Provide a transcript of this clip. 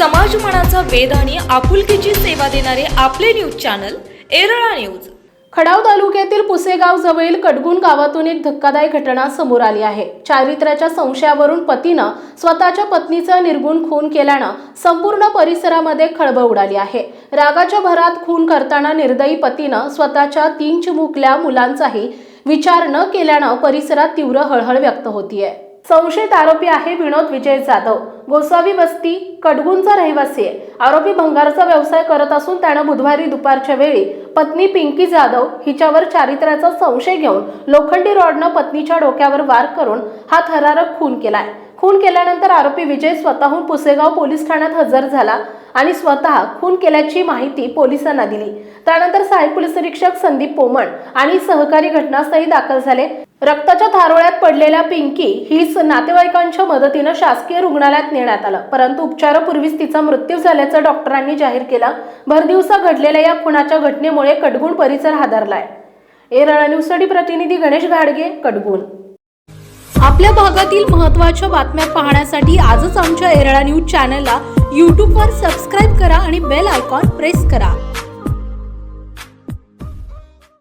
मनाचा वेध आणि आपुलकीची सेवा देणारे आपले news channel Yerala news. Khatav तालुक्यातील पुसेगाव जवळील कडगुण गावातून एक धक्कादायक घटना समोर आली आहे. चारित्र्याच्या संशयावरून पतीनं स्वतःच्या पत्नीचा निर्गुण खून केल्यानं संपूर्ण परिसरामध्ये खळबळ उडाली आहे. रागाच्या भरात खून करताना निर्दयी पतीनं स्वतःच्या तीन चिमुकल्या मुलांचाही विचार न केल्यानं परिसरात तीव्र हळहळ व्यक्त होतीये. संशयित आरोपी आहे विनोद विजय जाधव. गोसावी वस्ती कडगुंचा रहिवासी आहे. आरोपी भंगारचा व्यवसाय करत असून त्यानं बुधवारी दुपारच्या वेळी पत्नी पिंकी जाधव हिच्यावर चारित्र्याचा संशय घेऊन लोखंडी रॉडनं पत्नीच्या डोक्यावर वार करून हा थरारक खून केलाय. खून केल्यानंतर आरोपी विजय स्वतःहून पुसेगाव पोलीस ठाण्यात हजर झाला आणि स्वतः खून केल्याची माहिती पोलिसांना दिली. त्यानंतर सहाय्यक पोलीस निरीक्षक संदीप पोमण आणि सहकारी घटनास्थळी दाखल झाले. रक्ताच्या थारोळ्यात पडलेल्या पिंकी हीच नातेवाईकांच्या मदतीनं शासकीय रुग्णालयात नेण्यात आलं. परंतु उपचारापूर्वीच तिचा मृत्यू झाल्याचं डॉक्टरांनी जाहीर केलं. भरदिवसा घडलेल्या या खुनाच्या घटनेमुळे कडगुण परिसर हादरलाय. एरळा न्यूजसाठी प्रतिनिधी गणेश घाडगे कडगुण. आपल्या भागातील महत्त्वाच्या बातम्या पाहण्यासाठी आजच आमच्या एरळा न्यूज चॅनलला यूट्यूबवर सबस्क्राईब करा आणि बेल आयकॉन प्रेस करा.